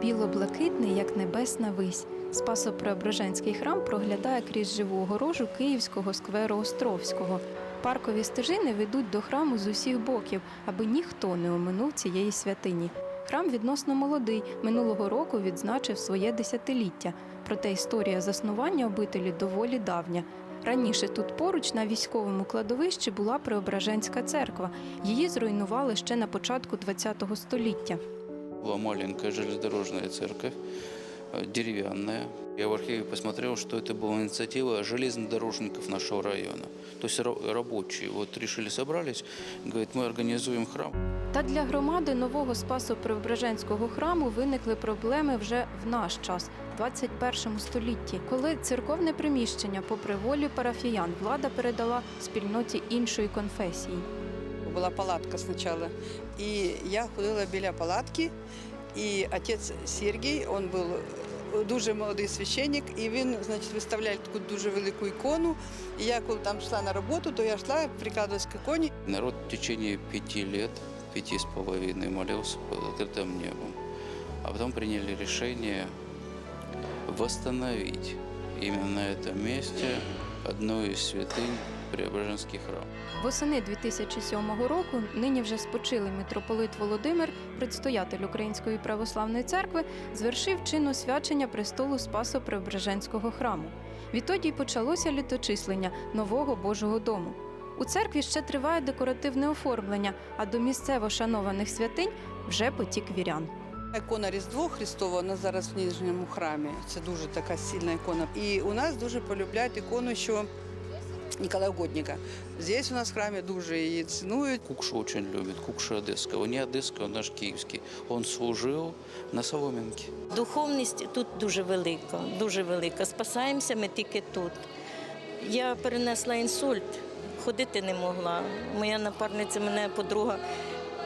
Біло-блакитний, як небесна вись. Спасо-Преображенський храм проглядає крізь живу огорожу Київського скверу Островського. Паркові стежини ведуть до храму з усіх боків, аби ніхто не оминув цієї святині. Храм відносно молодий, минулого року відзначив своє десятиліття. Проте історія заснування обителі доволі давня. Раніше тут поруч на військовому кладовищі була Преображенська церква. Її зруйнували ще на початку ХХ століття. Была маленькая железнодорожная церковь, э, деревянная. Я в архиве посмотрел, что это была инициатива железнодорожников нашего района. То есть ра- рабочие вот решили, собрались, говорит, мы организуем храм. Та для громади нового Спасо-Преображенського храму виникли проблеми вже в наш час, 21 столітті, коли церковне приміщення, попри волю парафіян, влада передала спільноті іншої конфесії. Була палатка спочатку. І я ходила біля палатки, і отець Сергій, він був дуже молодий священник, і він, значить, виставляв таку дуже велику ікону. І я коли там йшла на роботу, то я йшла, прикладалась к іконі. Народ в течение пяти лет, пяти с половиной молился под открытым небом. А потом приняли решение восстановить именно на этом месте одну из святынь Преображенский храм. Восени 2007 року нині вже спочилий митрополит Володимир, предстоятель Української православної церкви, звершив чин освячення престолу Спасо-Преображенського храму. Відтоді й почалося літочислення нового Божого дому. У церкві ще триває декоративне оформлення, а до місцево шанованих святинь вже потік вірян. Ікона Різдво Христова, вона зараз в Ніжньому храмі. Це дуже така сильна ікона. І у нас дуже полюбляють ікону, що Ніколая Угодника. Здесь у нас в храмі дуже її цінують. Кукшу очень любит, Кукша Одесского. Не Одесского, он наш киевский. Он служил на Соломинке. Духовність тут дуже велика, дуже велика. Спасаємося ми тільки тут. Я перенесла інсульт, ходити не могла. Моя напарниця мене подруга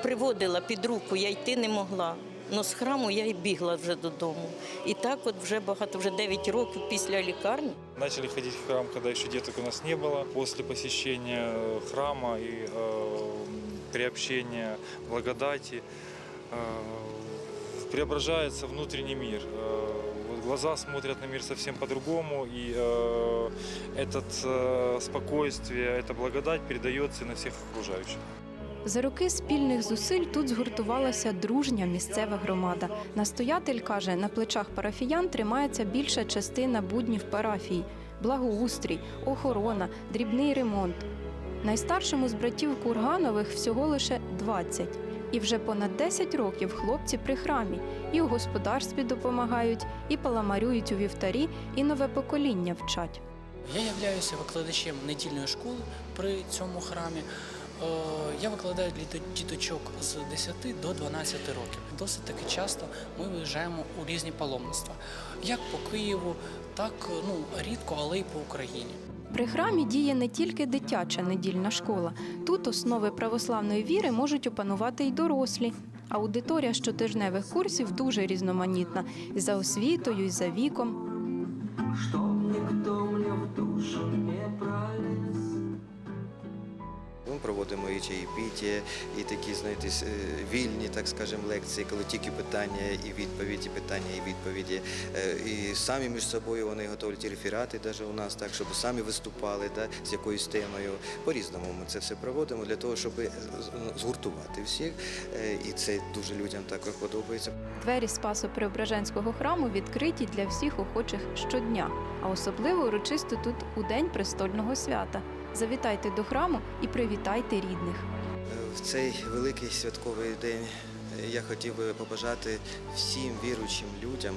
приводила під руку, я йти не могла. Но з храму я й бігла вже додому. І так от вже багато, вже 9 років після лікарні. Начали ходить в храм, когда еще деток у нас не было. После посещения э, храма и э, приобщения благодати э, преображается внутренний мир. Э, вот глаза смотрят на мир совсем по-другому, и э, это э, спокойствие, эта благодать передается на всех окружающих. За роки спільних зусиль тут згуртувалася дружня місцева громада. Настоятель каже, на плечах парафіян тримається більша частина буднів парафії: благоустрій, охорона, дрібний ремонт. Найстаршому з братів Курганових всього лише 20. І вже понад 10 років хлопці при храмі і у господарстві допомагають, і паламарюють у вівтарі, і нове покоління вчать. Я являюся викладачем недільної школи при цьому храмі. Е, Я викладаю для діточок з 10 до 12 років. Досить таки часто ми виїжджаємо у різні паломництва, як по Києву, так ну рідко, але й по Україні. При храмі діє не тільки дитяча недільна школа. Тут основи православної віри можуть опанувати й дорослі. Аудиторія щотижневих курсів дуже різноманітна і за освітою, і за віком. Мне в душу Ми проводимо і чаєпіття, і такі, знаєте, е, вільні, так скажемо, лекції, коли тільки питання і відповіді, питання і відповіді. Е, І самі між собою вони готують реферати навіть у нас, так, щоб самі виступали да, з якоюсь темою. По-різному ми це все проводимо для того, щоб згуртувати всіх. Е, І це дуже людям також подобається. Двері Спасо-Преображенського храму відкриті для всіх охочих щодня, а особливо урочисто тут у день престольного свята. Завітайте до храму і привітайте рідних. В цей великий святковий день я хотів би побажати всім віруючим людям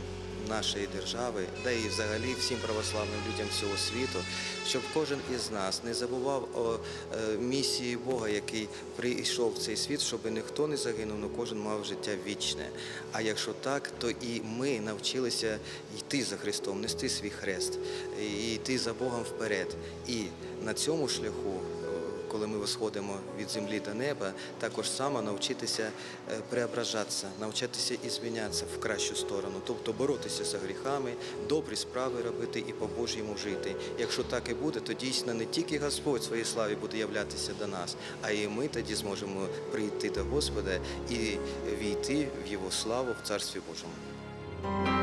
нашої держави, та і взагалі всім православним людям всього світу, щоб кожен із нас не забував о е, місії Бога, який прийшов в цей світ, щоб ніхто не загинув, але кожен мав життя вічне. А якщо так, то і ми навчилися йти за Христом, нести свій хрест, і йти за Богом вперед. І на цьому шляху е, коли ми восходимо від землі до неба, також само навчитися е, преображатися, навчитися і змінятися в кращу сторону, тобто боротися з гріхами, добрі справи робити і по Божому жити. Якщо так і буде, то дійсно не тільки Господь своїй славі буде являтися до нас, а і ми тоді зможемо прийти до Господа і війти в Його славу в Царстві Божому.